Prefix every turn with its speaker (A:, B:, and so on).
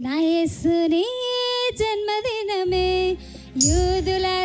A: నా యేసుని జన్మదినమే. యూదుల